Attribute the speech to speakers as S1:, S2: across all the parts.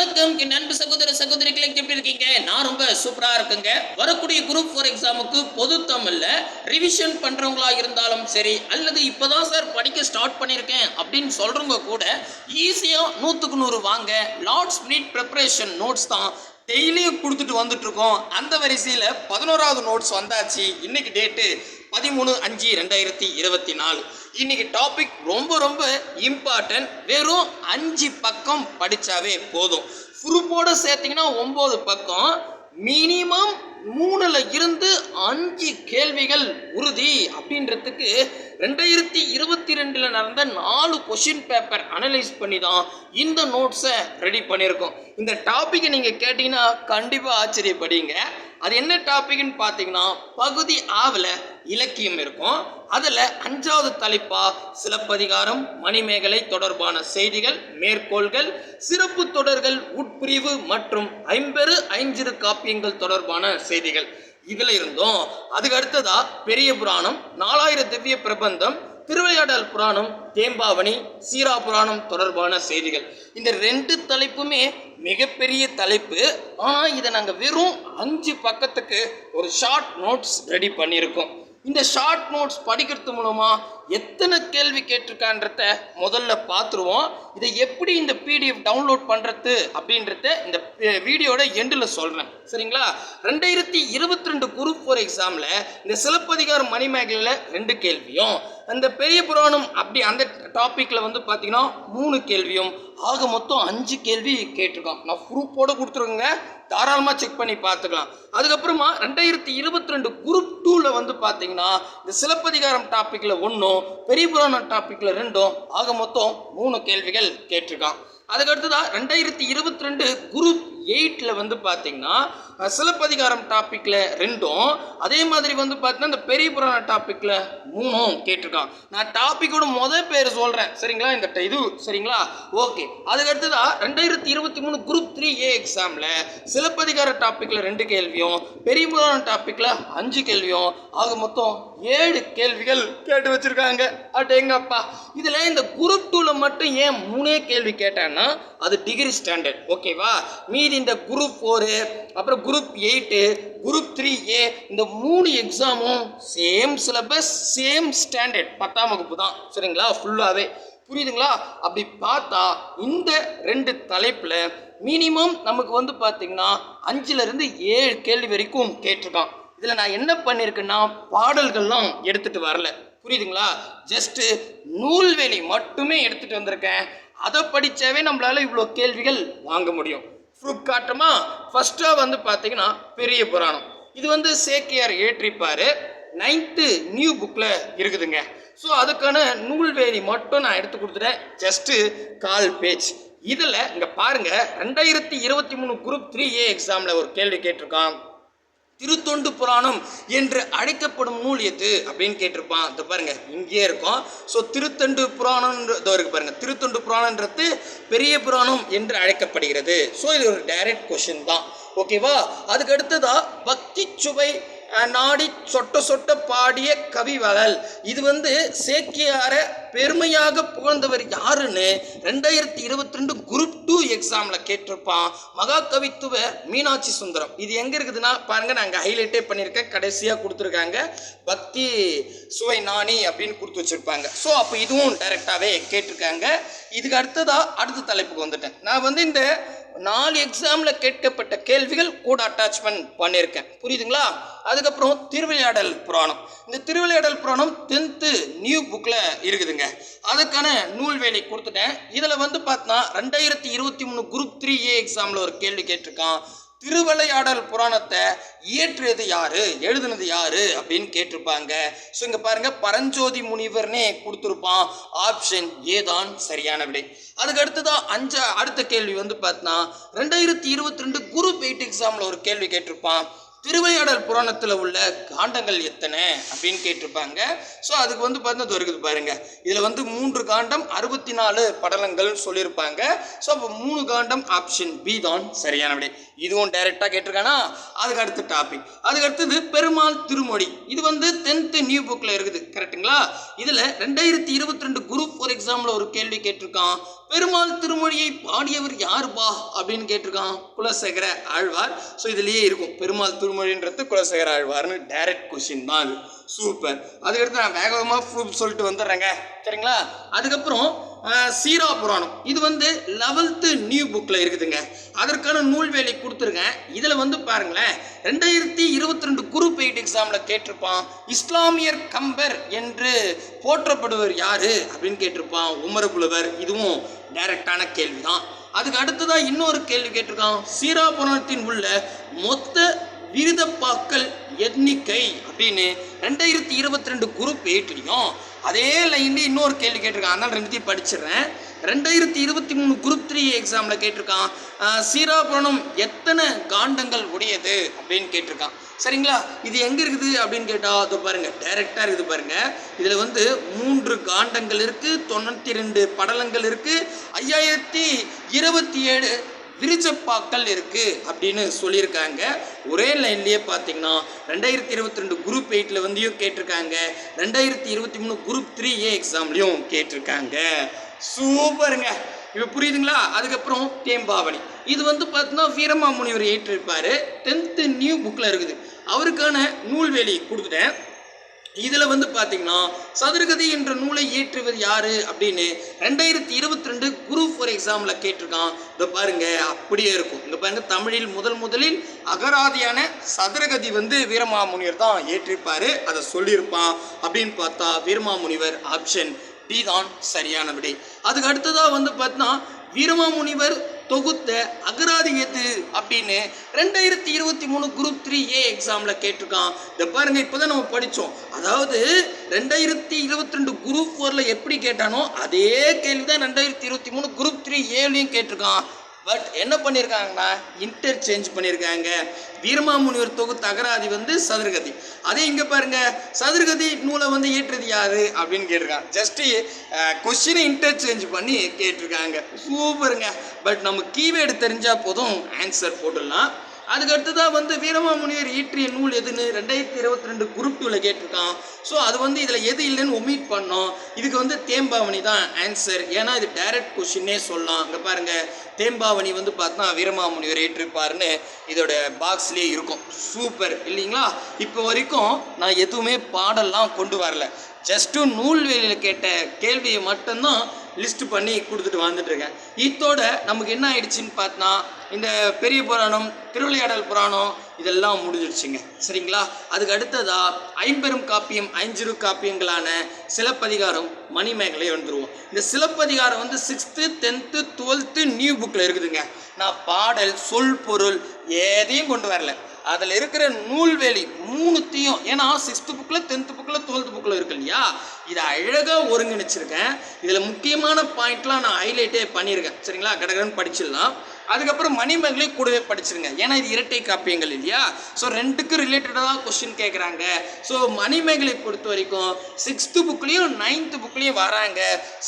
S1: வணக்கம். என் அன்பு சகோதர சகோதரிகளை எப்படி இருக்கீங்க? நான் ரொம்ப சூப்பரா இருக்குங்க. வரக்கூடிய குரூப் ஃபோர் எக்ஸாமுக்கு பொது தமிழ்ல ரிவிஷன் பண்றவங்களா இருந்தாலும் சரி அல்லது இப்பதான் சார் படிக்க ஸ்டார்ட் பண்ணியிருக்கேன் அப்படின்னு சொல்றவங்க கூட ஈஸியா நூத்துக்கு நூறு வாங்க. லார்ட்ஸ் மினிட் ப்ரிப்பரேஷன் நோட்ஸ் தான் டெய்லியும் கொடுத்துட்டு வந்துட்டு இருக்கோம் அந்த வரிசையில் பதினோராவது நோட்ஸ் வந்தாச்சு. இன்னைக்கு டேட்டு பதிமூணு அஞ்சு ரெண்டாயிரத்தி இருபத்தி நாலு. இன்னைக்கு டாபிக் ரொம்ப ரொம்ப இம்பார்ட்டன்ட் வெறும் அஞ்சு பக்கம் படித்தாவே போதும். குரூப்போட சேர்த்தீங்கன்னா ஒம்பது பக்கம். மினிமம் மூணுல இருந்து அஞ்சு கேள்விகள் உறுதி அப்படின்றதுக்கு ரெண்டாயிரத்தி இருபத்தி ரெண்டில் நடந்த நாலு கொஷின் பேப்பர் அனலைஸ் பண்ணி தான் இந்த நோட்ஸை ரெடி பண்ணியிருக்கோம். இந்த டாப்பிக்கை நீங்கள் கேட்டிங்கன்னா கண்டிப்பாக ஆச்சரியப்படுங்க அது என்ன டாபிக்னு பார்த்தீங்கன்னா பகுதி ஆவில் இலக்கியம் இருக்கும். அதில் அஞ்சாவது தலைப்பா சிலப்பதிகாரம் மணிமேகலை தொடர்பான செய்திகள் மேற்கோள்கள் சிறப்பு தொடர்கள் உட்பிரிவு மற்றும் ஐம்பெரு ஐஞ்சிறு காப்பியங்கள் தொடர்பான செய்திகள். இதில் இருந்தோம். அதுக்கு அடுத்ததா பெரிய புராணம் நாலாயிரம் திவ்ய பிரபந்தம் திருவிளையாடல் புராணம் தேம்பாவணி சீரா புராணம் தொடர்பான செய்திகள். இந்த ரெண்டு தலைப்புமே மிகப்பெரிய தலைப்பு. ஆனால் இதை நாங்கள் வெறும் அஞ்சு பக்கத்துக்கு ஒரு ஷார்ட் நோட்ஸ் ரெடி பண்ணியிருக்கோம். இந்த ஷார்ட் நோட்ஸ் படிக்கிறது மூலமாக எத்தனை கேள்வி கேட்டிருக்கான்றத முதல்ல பார்த்துருவோம். இதை எப்படி இந்த பிடிஎஃப் டவுன்லோட் பண்ணுறது அப்படின்றத இந்த வீடியோட எண்டில் சொல்கிறேன் சரிங்களா? ரெண்டாயிரத்தி இருபத்தி ரெண்டு குரூப் ஃபோர் எக்ஸாமில் இந்த சிலப்பதிகாரம் மணிமேகலையில் ரெண்டு கேள்வியும் அந்த பெரிய புராணம் அப்படி அந்த டாப்பிக்கில் வந்து பார்த்தீங்கன்னா மூணு கேள்வியும் ஆக மொத்தம் அஞ்சு கேள்வி கேட்டிருக்கோம் நான் ப்ரூஃபோடு கொடுத்துருங்க தாராளமாக செக் பண்ணி பார்த்துக்கலாம். அதுக்கப்புறமா ரெண்டாயிரத்தி இருபத்தி ரெண்டு குரூப் டூவில் வந்து பார்த்தீங்கன்னா இந்த சிலப்பதிகாரம் டாப்பிக்கில் ஒன்றும் பெரிய புராணம் டாப்பிக்கில் ரெண்டும் ஆக மொத்தம் மூணு கேள்விகள் கேட்டிருக்கான். அதுக்கடுத்ததாக ரெண்டாயிரத்தி இருபத்தி ரெண்டு குரூப் எயிட்டில் வந்து பார்த்தீங்கன்னா சிலப்பதிகாரம் டாப்பிக்கில் ரெண்டும் அதே மாதிரி வந்து பார்த்தீங்கன்னா இந்த பெரிய புராண டாப்பிக்கில் மூணும் கேட்டிருக்கான் நான் டாப்பிக்கோட முதல் பேர் சொல்கிறேன் சரிங்களா? இந்த ட- இது சரிங்களா? ஓகே அதுக்கடுத்ததா ரெண்டாயிரத்தி இருபத்தி மூணு குரூப் த்ரீ ஏ எக்ஸாமில் சிலப்பதிகார டாப்பிக்கில் ரெண்டு கேள்வியும் பெரிய புராண டாப்பிக்கில் அஞ்சு கேள்வியும் ஆக மொத்தம் ஏழு கேள்விகள் கேட்டு வச்சிருக்காங்க. அடேங்கப்பா. இதில் இந்த குரூப் டூவில் மட்டும் ஏன் மூணே கேள்வி கேட்டேன்னா அது டிகிரி ஸ்டாண்டர்ட் ஓகேவா மீதி இந்த குரூப் ஃபோரு அப்புறம் group eight group three A இந்த மூணு எக்ஸாமும் சேம் சிலபஸ் சேம் ஸ்டாண்டர்ட் பத்தாம் வகுப்பு தான். சரிங்களா? ஃபுல்லாகவே புரியுதுங்களா? அப்படி பார்த்தா இந்த ரெண்டு தலைப்பில் மினிமம் நமக்கு வந்து பார்த்தீங்கன்னா அஞ்சுலேருந்து ஏழு கேள்வி வரைக்கும் கேட்டிருக்கான். இதில் நான் என்ன பண்ணியிருக்கேன்னா பாடல்கள்லாம் எடுத்துகிட்டு வரல. புரியுதுங்களா? ஜஸ்ட்டு நூல்வெளி மட்டுமே எடுத்துகிட்டு வந்திருக்கேன். அதை படித்தாவே நம்மளால் இவ்வளோ கேள்விகள் வாங்க முடியும். ப்ரூஃப் காட்டுமா ஃபஸ்ட்டாக வந்து பார்த்தீங்கன்னா பெரிய புராணம். இது வந்து சேக்கியார் ஏற்றிப்பார். நைன்த்து நியூ புக்கில் இருக்குதுங்க. ஸோ அதுக்கான நூல்வேலி மட்டும் நான் எடுத்து கொடுத்துட்டேன். ஜஸ்ட்டு கால் பேஜ் இதில் இங்கே பாருங்கள் ரெண்டாயிரத்தி இருபத்தி மூணு குரூப் த்ரீ ஏ எக்ஸாமில் ஒரு கேள்வி கேட்டிருக்கான். திருத்தொண்டு புராணம் என்று அழைக்கப்படும் நூல் எது அப்படின்னு கேட்டிருப்பான். இது பாருங்க இங்கேயே இருக்கும். ஸோ திருத்தொண்டு புராணம்ன்றதோ இருக்கு பாருங்க திருத்தொண்டு புராணன்றது பெரிய புராணம் என்று அழைக்கப்படுகிறது. ஸோ இது ஒரு டைரக்ட் கொஷின் தான். ஓகேவா அதுக்கு அடுத்ததா பக்தி சுவை நாடி சொட்ட சொட்ட பாடிய கவிவளல் இது வந்து சேக்கியார பெருமையாக புகழ்ந்தவர் யாருன்னு ரெண்டாயிரத்தி இருபத்தி ரெண்டு குரூப் டூ எக்ஸாமில் கேட்டிருப்பான். மகாகவித்துவ மீனாட்சி சுந்தரம். இது எங்கே இருக்குதுன்னா பாருங்க நாங்கள் ஹைலைட்டே பண்ணியிருக்கேன். கடைசியாக கொடுத்துருக்காங்க. பக்தி சுவை நாணி அப்படின்னு கொடுத்து வச்சுருப்பாங்க. ஸோ அப்போ இதுவும் டைரெக்டாகவே கேட்டிருக்காங்க. இதுக்கு அடுத்ததாக அடுத்த தலைப்புக்கு வந்துட்டேன். நான் வந்து இந்த நாலு எக்ஸாமில் கேட்கப்பட்ட கேள்விகள் கூட அட்டாச்மெண்ட் பண்ணியிருக்கேன். புரியுதுங்களா? அதுக்கப்புறம் திருவிளையாடல் புராணம். இந்த திருவிளையாடல் புராணம் டென்த்து நியூ புக்கில் இருக்குதுங்க. அதுக்கான நூல் வேலை கொடுத்துட்டேன். இதில் வந்து பார்த்தா ரெண்டாயிரத்தி இருபத்தி மூணு குரூப் த்ரீ ஏ எக்ஸாமில் ஒரு கேள்வி கேட்டிருக்கான். திருவிளையாடல் புராணத்தை இயற்றியது யாரு? எழுதுனது யாரு? அப்படின்னு கேட்டிருப்பாங்க. ஸோ இங்கே பாருங்க பரஞ்சோதி முனிவர்னே கொடுத்துருப்பான். ஆப்ஷன் ஏதான் சரியான விடை. அதுக்கு அடுத்ததான் அஞ்சு அடுத்த கேள்வி வந்து பார்த்தா ரெண்டாயிரத்தி இருபத்தி ரெண்டு குரு எயிட் எக்ஸாமில் ஒரு கேள்வி கேட்டிருப்பான். திருவிளையாடல் புராணத்தில் உள்ள காண்டங்கள் எத்தனை? அப்படின்னு கேட்டிருப்பாங்க. ஸோ அதுக்கு வந்து பார்த்தீங்கன்னா இருக்குது பாருங்க. இதில் வந்து மூன்று காண்டம் அறுபத்தி நாலு படலங்கள் சொல்லியிருப்பாங்க. ஸோ அப்போ மூணு காண்டம் ஆப்ஷன் பி தான் சரியான விடை. இதுவும் டைரெக்டாக கேட்டிருக்கானா? அதுக்கு அடுத்த டாபிக் அதுக்கு அடுத்தது பெருமாள் திருமொழி. இது வந்து டென்த்து நியூ புக்கில் இருக்குது கரெக்ட்டுங்களா இதில் ரெண்டாயிரத்தி இருபத்தி ரெண்டு குரூப் ஃபோர் எக்ஸாமில் ஒரு கேள்வி கேட்டிருக்கான். பெருமாள் திருமொழியை பாடியவர் யாருப்பா அப்படின்னு கேட்டிருக்கான். குலசேகர ஆழ்வார். ஸோ இதுலேயே இருக்கும். பெருமாள் திருமொழின்றது குலசேகர ஆழ்வார்னு டைரக்ட் கொஷின் தான் அது. சூப்பர் அதுக்கடுத்து நான் வேகமாக ப்ரூஃப் சொல்லிட்டு வந்துடுறேங்க. சரிங்களா? அதுக்கப்புறம் சீரா புராணம். இது வந்து லெவல்த்து நியூ புக்கில் இருக்குதுங்க. அதற்கான நூல் வேலை கொடுத்துருக்கேன். இதில் வந்து பாருங்களேன் ரெண்டாயிரத்தி இருபத்தி ரெண்டு குரூப் எயிட் எக்ஸாமில் கேட்டிருப்பான் இஸ்லாமியர் கம்பர் என்று போற்றப்படுவர் யாரு அப்படின்னு கேட்டிருப்பான் உமரபுலவர் இதுவும் டைரக்டான கேள்வி தான் அதுக்கு அடுத்ததாக இன்னொரு கேள்வி கேட்டிருக்கான் சீரா புராணத்தின் உள்ள மொத்த விருதப்பாக்கள் எண்ணிக்கை அப்படின்னு ரெண்டாயிரத்தி இருபத்தி ரெண்டு குரூப் எயிட்லையும் அதே லைன்லேயே இன்னொரு கேள்வி கேட்டிருக்கான். அதனால் ரெண்டுத்தையும் படிச்சிடுறேன். ரெண்டாயிரத்தி இருபத்தி மூணு குரூப் த்ரீ எக்ஸாமில் கேட்டிருக்கான். சீராபுரணம் எத்தனை காண்டங்கள் உடையது அப்படின்னு கேட்டிருக்கான். சரிங்களா? இது எங்கே இருக்குது அப்படின்னு கேட்டால் அதை பாருங்கள் டைரெக்டாக இருக்குது பாருங்கள் இதில் வந்து மூன்று காண்டங்கள் இருக்குது தொண்ணூற்றி ரெண்டு படலங்கள் இருக்குது ஐயாயிரத்தி இருபத்தி ஏழு விரிச்சப்பாக்கள் இருக்கு அப்படின்னு சொல்லியிருக்காங்க. ஒரே லைன்லயே பார்த்தீங்கன்னா ரெண்டாயிரத்தி இருபத்தி ரெண்டு குரூப் எயிட்டில் வந்துயும் கேட்டிருக்காங்க. ரெண்டாயிரத்தி இருபத்தி மூணு குரூப் த்ரீ ஏ எக்ஸாம்லேயும் கேட்டிருக்காங்க. சூப்பருங்க. இப்போ புரியுதுங்களா? அதுக்கப்புறம் தேம்பாவணி இது வந்து பார்த்தீங்கன்னா வீரமாமுனிவர் ஏற்றிருப்பாரு. டென்த்து நியூ புக்கில் இருக்குது. அவருக்கான நூல்வேலி கொடுத்துட்டேன். இதில் வந்து பார்த்தீங்கன்னா சதுரகதி என்ற நூலை இயற்றுவது யாரு அப்படின்னு ரெண்டாயிரத்தி இருபத்தி ரெண்டு குரூப் ஃபார் எக்ஸாமில் கேட்டிருக்கான். இதை பாருங்க அப்படியே இருக்கும். இங்கே பாருங்க தமிழில் முதல் முதலில் அகராதியான சதுரகதி வந்து வீரமாமுனிவர் தான் ஏற்றிருப்பார் அதை சொல்லியிருப்பான் அப்படின்னு பார்த்தா வீரமாமுனிவர் ஆப்ஷன் டி தான் சரியான விடை. அதுக்கு அடுத்ததாக வந்து பார்த்தீங்கன்னா வீரமாமுனிவர் தொகுத்த அகராதி எது அப்படின்னு ரெண்டாயிரத்தி இருபத்தி மூணு குரூப் த்ரீ ஏ எக்ஸாமில் கேட்டிருக்கான். இதை பாருங்க இப்போதான் நம்ம படித்தோம் அதாவது ரெண்டாயிரத்தி இருபத்தி ரெண்டு குரூப் ஃபோரில் எப்படி கேட்டானோ அதே கேள்வி தான் ரெண்டாயிரத்தி இருபத்தி மூணு குரூப் த்ரீ ஏலையும் கேட்டிருக்கான். பட் என்ன பண்ணியிருக்காங்கன்னா இன்டர்சேஞ்ச் பண்ணியிருக்காங்க வீரமாமுனிவர் தொகு தகராதி வந்து சதுரகதி. அதே இங்கே பாருங்க சதுரகதி நூலை வந்து ஏற்றுறது யாரு? அப்படின்னு கேட்டிருக்காங்க. ஜஸ்ட்டு கொஸ்டினை இன்டர்சேஞ்ச் பண்ணி கேட்டிருக்காங்க. சூப்பருங்க பட் நம்ம கீவேர்டு தெரிஞ்சால் போதும் ஆன்சர் போட்டுடலாம். அதுக்கு அடுத்ததாக வந்து வீரமாமுனிவர் ஈற்றிய நூல் எதுன்னு ரெண்டாயிரத்தி இருபத்தி ரெண்டு குரூப் கேட்டிருக்கான். ஸோ அது வந்து இதில் எது இல்லைன்னு ஒமிட் பண்ணோம். இதுக்கு வந்து தேம்பாவணி தான் ஆன்சர் ஏன்னா இது டைரக்ட் கொஷின்னே சொல்லலாம். அங்கே பாருங்க. தேம்பாவணி வந்து பார்த்தா வீரமாமுனிவர் ஏற்றிருப்பாருன்னு இதோட பாக்ஸ்லேயே இருக்கும். சூப்பர் இல்லைங்களா? இப்போ வரைக்கும் நான் எதுவுமே பாடல்லாம் கொண்டு வரல. ஜஸ்ட்டு நூல்வேலியில் கேட்ட கேள்வியை மட்டும்தான் லிஸ்ட் பண்ணி கொடுத்துட்டு வந்துட்டுருக்கேன் இருக்கேன். நமக்கு என்ன ஆயிடுச்சுன்னு பார்த்தா இந்த பெரிய புராணம் திருவிளையாடல் புராணம் இதெல்லாம் முடிஞ்சிடுச்சுங்க. சரிங்களா? அதுக்கு அடுத்ததா ஐம்பெரும் காப்பியம் ஐஞ்சிறு காப்பியங்களான சிலப்பதிகாரம் மணிமேகலை வந்துருவோம். இந்த சிலப்பதிகாரம் வந்து சிக்ஸ்த்து டென்த்து டுவெல்த்து நியூ புக்கில் இருக்குதுங்க. நான் பாடல் சொல் பொருள் எதையும் கொண்டு வரல. அதில் இருக்கிற நூல்வேலி மூணுத்தையும் ஏன்னா சிக்ஸ்த்து புக்கில் டென்த்து புக்கில் டுவெல்த்து புக்கில் இருக்கு இல்லையா? இதை அழகாக ஒருங்கிணைச்சிருக்கேன். இதில் முக்கியமான பாயிண்ட்லாம் நான் ஹைலைட்டே பண்ணியிருக்கேன். சரிங்களா? கடகடன் படிச்சிடலாம். அதுக்கப்புறம் மணிமேகலை கூடவே படிச்சிருங்க. ஏன்னா இது இரட்டை காப்பியங்கள் இல்லையா? ஸோ ரெண்டுக்கு ரிலேட்டடாக கொஸ்டின் கேட்குறாங்க ஸோ மணிமேகலை பொறுத்த வரைக்கும் சிக்ஸ்த்து புக்லேயும் நைன்த்து புக்லேயும் வராங்க.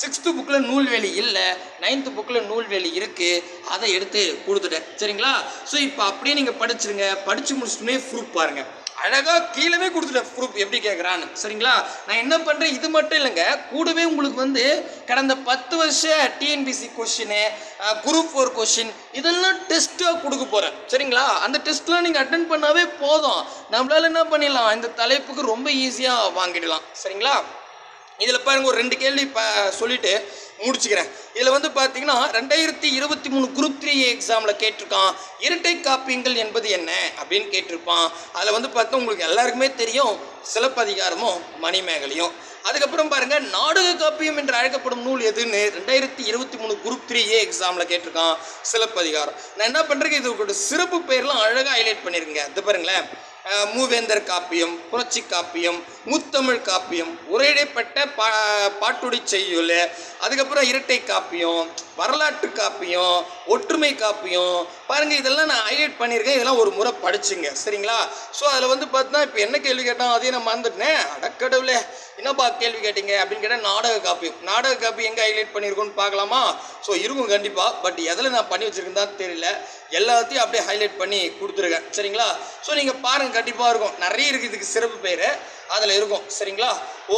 S1: சிக்ஸ்த்து புக்கில் நூல்வேலி இல்லை. நைன்த்து புக்கில் நூல்வேலி இருக்குது அதை எடுத்து கொடுத்துட்டேன். சரிங்களா? ஸோ இப்போ அப்படியே நீங்கள் படிச்சிருங்க. படித்து முடிச்சுட்டுமே ப்ரூஃப் பாருங்கள் அழகாக கீழவே கொடுத்துட்டேன் ப்ரூஃப் எப்படி கேட்குறான்னு சரிங்களா? நான் என்ன பண்ணுறேன் இது மட்டும் இல்லைங்க. கூடவே உங்களுக்கு வந்து கடந்த பத்து வருஷ TNPSC question group four question இதெல்லாம் டெஸ்ட்டாக கொடுக்க போகிறேன் சரிங்களா? அந்த டெஸ்ட்லாம் நீங்கள் அட்டன் பண்ணாவே போதும். நம்மளால என்ன பண்ணிடலாம்? இந்த தலைப்புக்கு ரொம்ப ஈஸியாக வாங்கிடலாம். சரிங்களா? இதில் பாருங்க ஒரு ரெண்டு கேள்வி ப சொல்லிட்டு முடிச்சுக்கிறேன். இதில் வந்து பார்த்தீங்கன்னா ரெண்டாயிரத்தி இருபத்தி மூணு குரூப் த்ரீ எக்ஸாமில் கேட்டிருக்கான் இரட்டை காப்பியங்கள் என்பது என்ன அப்படின்னு கேட்டிருப்பான். அதில் வந்து பார்த்தா உங்களுக்கு எல்லாருக்குமே தெரியும் சிலப்பதிகாரமும் மணிமேகலையும். அதுக்கப்புறம் பாருங்க நாடக காப்பியம் என்று அழைக்கப்படும் நூல் எதுன்னு ரெண்டாயிரத்தி இருபத்தி மூணு குரூப் த்ரீ ஏ எக்ஸாமில் கேட்டிருக்கான் சிலப்பதிகாரம். நான் என்ன பண்ணுறேன் இதோட சிறப்பு பெயர்லாம் அழகாக ஹைலைட் பண்ணியிருங்க இது பாருங்களேன். மூவேந்தர் காப்பியம் புரட்சி காப்பியம் முத்தமிழ் காப்பியம் உரையிடப்பட்ட பா பாட்டுடை செய்யுள் அதுக்கப்புறம் இரட்டை காப்பியம் வரலாற்று காப்பியம் ஒற்றுமை காப்பியம். பாருங்கள் இதெல்லாம் நான் ஹைலைட் பண்ணியிருக்கேன் இதெல்லாம் ஒரு முறை படிச்சுங்க. சரிங்களா? ஸோ அதில் வந்து பார்த்தீங்கன்னா இப்போ என்ன கேள்வி கேட்டால் அதையும் நான் மறந்துட்டேன். அடக்கடவுளே. என்னப்பா கேள்வி கேட்டீங்க அப்படின்னு கேட்டால் நாடக காப்பியம் நாடக காப்பி எங்கே ஹைலைட் பண்ணியிருக்கோன்னு பார்க்கலாமா? ஸோ இருக்கும் கண்டிப்பாக பட் எதில் நான் பண்ணி வச்சுருக்கேன் தான் தெரியல. எல்லாத்தையும் அப்படியே ஹைலைட் பண்ணி கொடுத்துருக்கேன். சரிங்களா? ஸோ நீங்கள் பாருங்கள் கண்டிப்பாக இருக்கும். நிறைய இருக்குது இதுக்கு சிறப்பு பேர். அதில் இருக்கும். சரிங்களா?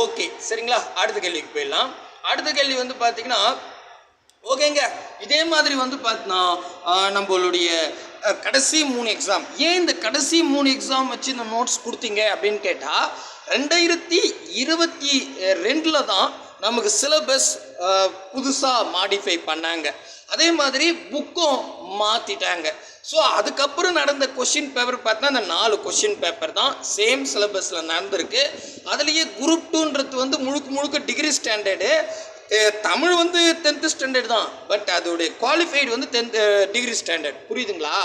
S1: ஓகே சரிங்களா? அடுத்த கேள்விக்கு போயிடலாம். அடுத்த கேள்வி வந்து பார்த்தீங்கன்னா
S2: ஓகேங்க இதே மாதிரி வந்து பார்த்தீங்கன்னா நம்மளுடைய கடைசி மூணு எக்ஸாம் ஏன் இந்த கடைசி மூணு எக்ஸாம் வச்சு இந்த நோட்ஸ் கொடுத்தீங்க அப்படின்னு கேட்டால் ரெண்டாயிரத்தி இருபத்தி ரெண்டில் தான் நமக்கு சிலபஸ் புதுசாக மாடிஃபை பண்ணாங்க. அதே மாதிரி புக்கும் மாற்றிட்டாங்க ஸோ அதுக்கப்புறம் நடந்த கொஷின் பேப்பர் பார்த்தா அந்த நாலு கொஷின் பேப்பர் தான் சேம் சிலபஸில் நடந்திருக்கு. அதுலேயே குரூப் டூன்றது வந்து முழுக்க முழுக்க டிகிரி ஸ்டாண்டர்டு தமிழ் வந்து டென்த்து ஸ்டாண்டர்ட் தான். பட் அதோடைய குவாலிஃபைடு வந்து டென்த் டிகிரி ஸ்டாண்டர்ட் புரியுதுங்களா?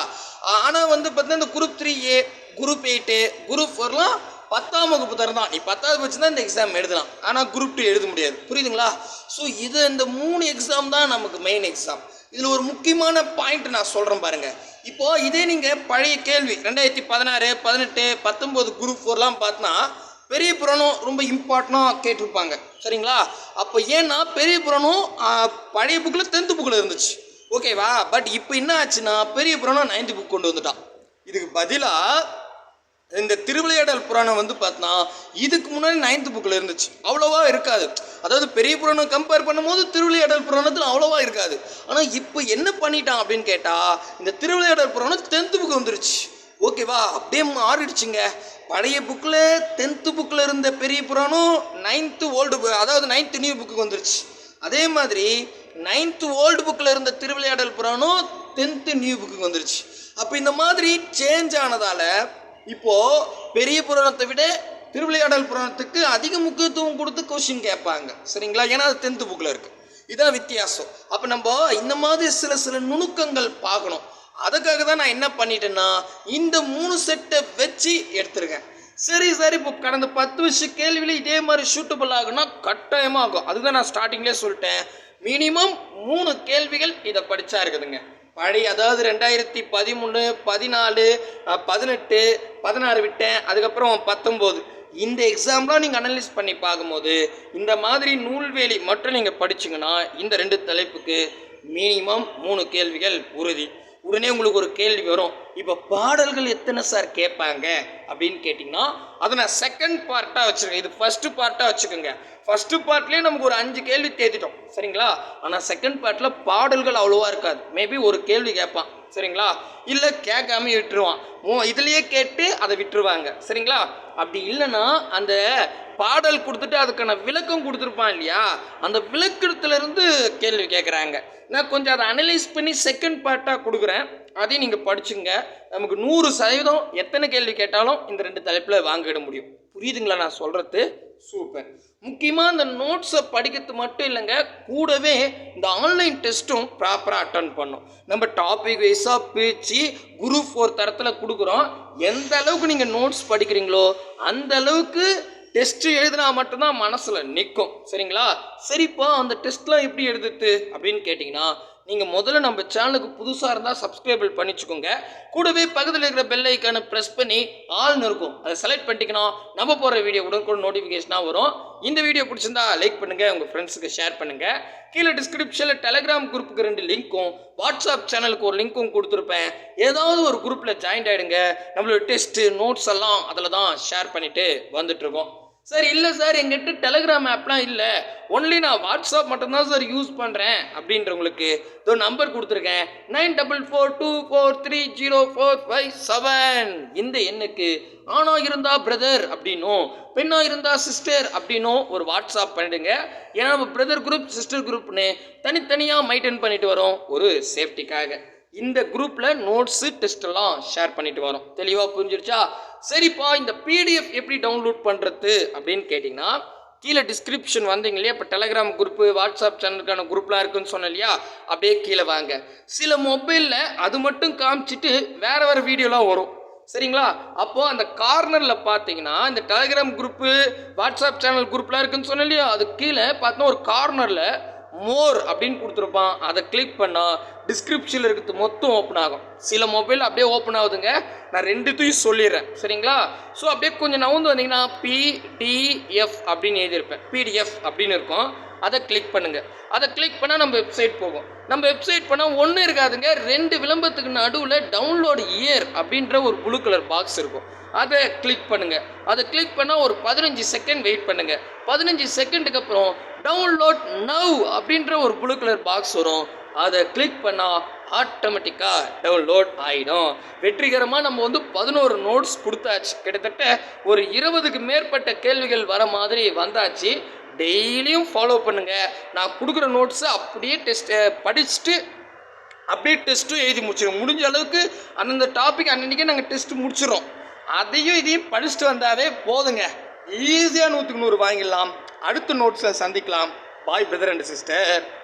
S2: ஆனால் வந்து பார்த்தீங்கன்னா இந்த group three A group eight group ஃபோர்லாம் பத்தாம் வகுப்பு தரம் தான். நீ பத்தாவது வச்சு தான் இந்த எக்ஸாம் எழுதலாம். ஆனால் குரூப் டூ எழுத முடியாது. புரியுதுங்களா? ஸோ இது இந்த மூணு எக்ஸாம் தான் நமக்கு மெயின் எக்ஸாம் இதில் ஒரு முக்கியமான பாயிண்ட் நான் சொல்கிறேன் பாருங்கள் இப்போது இதே நீங்கள் பழைய கேள்வி ரெண்டாயிரத்தி பதினாறு பதினெட்டு பத்தொம்போது குரூப் ஃபோர்லாம் பார்த்தா பெரிய புராணம் ரொம்ப இம்பார்ட்டனாக கேட்டிருப்பாங்க. சரிங்களா? அப்போ ஏன்னா பெரிய புராணம் பழைய புக்கில் டென்த்து புக்கில் இருந்துச்சு. ஓகேவா பட் இப்போ என்ன ஆச்சுன்னா பெரிய புராணம் நைன்த்து புக் கொண்டு வந்துட்டான். இதுக்கு பதிலாக இந்த திருவிளையாடல் புராணம் வந்து பார்த்தோன்னா இதுக்கு முன்னாடி நைன்த் புக்கில் இருந்துச்சு. அவ்வளோவா இருக்காது. அதாவது பெரிய புராணம் கம்பேர் பண்ணும்போது திருவிளையாடல் புராணத்தில் அவ்வளோவா இருக்காது. ஆனால் இப்போ என்ன பண்ணிட்டான் அப்படின்னு கேட்டால் இந்த திருவிளையாடல் புராணம் டென்த்து புக்கு வந்துருச்சு. ஓகேவா அப்படியே மாறிடுச்சுங்க. பழைய புக்கில் டென்த்து புக்கில் இருந்த Periya Puranam ninth old book அதாவது நைன்த்து நியூ புக்கு வந்துருச்சு. அதே மாதிரி நைன்த்து ஓல்டு புக்கில் இருந்த Thiruvilaiyadal Puranam tenth new book வந்துருச்சு. அப்போ இந்த மாதிரி சேஞ்ச் ஆனதால் இப்போது பெரிய புராணத்தை விட திருவிளையாடல் புராணத்துக்கு அதிக முக்கியத்துவம் கொடுத்து கொஷின் கேட்பாங்க. சரிங்களா? ஏன்னா அது டென்த்து புக்கில் இருக்குது இதான் வித்தியாசம். அப்போ நம்ம இந்த மாதிரி சில சில நுணுக்கங்கள் பார்க்கணும். அதுக்காக தான் நான் என்ன பண்ணிட்டேன்னா இந்த மூணு செட்டை வச்சு எடுத்திருக்கேன். சரி சரி இப்போ கடந்த பத்து வருஷ கேள்வியில் இதே மாதிரி ஷூட்டபிள் ஆகுனா கட்டாயமாக ஆகும். அதுதான் நான் ஸ்டார்டிங்லேயே சொல்லிட்டேன். மினிமம் மூணு கேள்விகள் இதை படித்தா இருக்குதுங்க. பழைய அதாவது ரெண்டாயிரத்தி பதிமூணு பதினாலு பதினெட்டு பதினாறு விட்டேன் அதுக்கப்புறம் பத்தொம்போது இந்த எக்ஸாம்லாம் நீங்கள் அனலைஸ் பண்ணி பார்க்கும்போது இந்த மாதிரி நூல்வேலி மட்டும் நீங்கள் படிச்சிங்கன்னா இந்த ரெண்டு தலைப்புக்கு மினிமம் மூணு கேள்விகள் உறுதி. உடனே உங்களுக்கு ஒரு கேள்வி வரும். இப்போ பாடல்கள் எத்தனை சார் கேட்பாங்க? அப்படின்னு கேட்டிங்கன்னா அதை நான் செகண்ட் பார்ட்டாக வச்சுருக்கேன். இது ஃபஸ்ட்டு பார்ட்டாக வச்சுக்கோங்க. ஃபஸ்ட்டு பார்ட்லேயே நமக்கு ஒரு அஞ்சு கேள்வி தேத்திட்டோம். சரிங்களா? ஆனால் செகண்ட் பார்ட்டில் பாடல்கள் அவ்வளோவா இருக்காது. மேபி ஒரு கேள்வி கேட்பான். சரிங்களா? இல்லை கேட்காம விட்டுருவான். ஓ இதுலேயே கேட்டு அதை விட்டுருவாங்க. சரிங்களா? அப்படி இல்லைன்னா அந்த பாடல் கொடுத்துட்டு அதுக்கான விளக்கம் கொடுத்துருப்பான் இல்லையா? அந்த விளக்கத்துலேருந்து கேள்வி கேட்குறாங்க. நான் கொஞ்சம் அதை அனலைஸ் பண்ணி செகண்ட் பார்ட்டாக கொடுக்குறேன். அதையும் நீங்கள் படிச்சுங்க. நமக்கு நூறு சதவீதம் எத்தனை கேள்வி கேட்டாலும் இந்த ரெண்டு தலைப்பில் வாங்கிட முடியும். புரியுதுங்களா நான் சொல்கிறது சூப்பர் முக்கியமாக இந்த நோட்ஸை படிக்கிறது மட்டும் இல்லைங்க கூடவே இந்த ஆன்லைன் டெஸ்ட்டும் ப்ராப்பராக அட்டன் பண்ணும். நம்ம டாபிக் வைஸாக பிரித்து குரூப் ஃபோர் தரத்தில் கொடுக்குறோம். எந்த அளவுக்கு நீங்கள் நோட்ஸ் படிக்கிறீங்களோ அந்த அளவுக்கு டெஸ்ட் எழுதினா மட்டும்தான் மனசில் நிற்கும் சரிங்களா? சரிப்பா அந்த டெஸ்ட்லாம் எப்படி எழுதுது அப்படின்னு கேட்டிங்கன்னா நீங்கள் முதல்ல நம்ம சேனலுக்கு புதுசாக இருந்தால் சப்ஸ்கிரைபிள் பண்ணிச்சுக்கோங்க. கூடவே பக்கத்தில் இருக்கிற பெல் ஐக்கானை ப்ரெஸ் பண்ணி ஆள்னு இருக்கும் அதை செலக்ட் பண்ணிட்டீங்கன்னா நம்ம போகிற வீடியோ உடனுக்குடன் நோட்டிஃபிகேஷனாக வரும். இந்த வீடியோ பிடிச்சிருந்தா லைக் பண்ணுங்கள் உங்கள் ஃப்ரெண்ட்ஸுக்கு ஷேர் பண்ணுங்கள் கீழே டிஸ்கிரிப்ஷனில் டெலகிராம் குரூப்புக்கு ரெண்டு லிங்க்கும் வாட்ஸ்அப் சேனலுக்கு ஒரு லிங்க்கும் கொடுத்துருப்பேன். ஏதாவது ஒரு குரூப்பில் ஜாயின் ஆகிடுங்க நம்மளோட டெஸ்ட்டு நோட்ஸ் எல்லாம் அதில் தான் ஷேர் பண்ணிவிட்டு வந்துட்டுருக்கோம் சார் இல்லை சார் எங்கிட்ட டெலகிராம் ஆப்லாம் இல்லை. ஒன்லி நான் வாட்ஸ்அப் மட்டும்தான் சார் யூஸ் பண்ணுறேன் அப்படின்றவங்களுக்கு இதோ நம்பர் கொடுத்துருக்கேன். Nine double four two four three zero four five seven. இந்த எண்ணுக்கு ஆணா இருந்தா பிரதர் அப்படின்னும் பெண்ணா இருந்தா சிஸ்டர் அப்படின்னும் ஒரு வாட்ஸ்அப் பண்ணிடுங்க. ஏன்னா நம்ம பிரதர் குரூப் சிஸ்டர் குரூப்னு தனித்தனியாக மைண்டைன் பண்ணிட்டு வரோம். ஒரு சேஃப்டிக்காக இந்த குரூப்பில் நோட்ஸு டெஸ்ட்டெல்லாம் ஷேர் பண்ணிட்டு வரோம். தெளிவாக புரிஞ்சிருச்சா? சரிப்பா இந்த பிடிஎஃப் எப்படி டவுன்லோட் பண்ணுறது அப்படின்னு கேட்டிங்கன்னா கீழே டிஸ்கிரிப்ஷன் வந்தீங்க இல்லையா? இப்போ டெலகிராம் குரூப்பு வாட்ஸ்அப் சேனலுக்கான குரூப்லாம் இருக்குன்னு சொன்னேன் இல்லையா? அப்படியே கீழே வாங்க. சில மொபைலில் அது மட்டும் காமிச்சிட்டு வேறு வேறு வீடியோலாம் வரும். சரிங்களா? அப்போது அந்த கார்னரில் பார்த்தீங்கன்னா இந்த டெலகிராம் குரூப்பு வாட்ஸ்அப் சேனல் குரூப்லாம் இருக்குன்னு சொன்னேன் இல்லையா? அது கீழே பார்த்தோன்னா ஒரு கார்னரில் மோர் அப்படின்னு கொடுத்துருப்பான். அதை கிளிக் பண்ணால் டிஸ்கிரிப்ஷனில் இருக்கிறது மொத்தம் ஓப்பன் ஆகும். சில மொபைல் அப்படியே ஓப்பன் ஆகுதுங்க. நான் ரெண்டுத்தையும் சொல்லிடுறேன். சரிங்களா? ஸோ அப்படியே கொஞ்சம் நவுந்து வந்தீங்கன்னா பிடிஎஃப் அப்படின்னு எழுதியிருப்பேன். பிடிஎஃப் அப்படின்னு இருக்கும். அதை கிளிக் பண்ணுங்கள் அதை கிளிக் பண்ணால் நம்ம வெப்சைட் போகும். நம்ம வெப்சைட் பண்ணால் ஒன்றும் இருக்காதுங்க. ரெண்டு விளம்பரத்துக்கு நடுவில் டவுன்லோட் இயர் அப்படின்ற ஒரு ப்ளூ கலர் பாக்ஸ் இருக்கும். அதை கிளிக் பண்ணுங்கள் அதை கிளிக் பண்ணால் ஒரு பதினஞ்சு செகண்ட் வெயிட் பண்ணுங்கள் பதினஞ்சு செகண்டுக்கு அப்புறம் டவுன்லோட் நவ் அப்படின்ற ஒரு ப்ளூ கலர் பாக்ஸ் வரும். அதை கிளிக் பண்ணால் ஆட்டோமேட்டிக்காக டவுன்லோட் ஆகிடும் வெற்றிகரமாக நம்ம வந்து பதினோரு நோட்ஸ் கொடுத்தாச்சு. கிட்டத்தட்ட ஒரு இருபதுக்கு மேற்பட்ட கேள்விகள் வர மாதிரி வந்தாச்சு. டெய்லியும் ஃபாலோ பண்ணுங்கள் நான் கொடுக்குற நோட்ஸை அப்படியே டெஸ்ட் படிச்சுட்டு அப்படியே டெஸ்ட்டும் எழுதி முடிச்சிடும் முடிஞ்ச அளவுக்கு அந்தந்த டாபிக் அன்னன்னைக்கே நாங்கள் டெஸ்ட் முடிச்சிடும் அதையும் இதையும் படிச்சுட்டு வந்தாவே போதுங்க. ஈஸியாக நூற்றுக்கு நூறு வாங்கிடலாம். அடுத்த நோட்ஸில் சந்திக்கலாம். பாய் பிரதர் அண்ட் சிஸ்டர்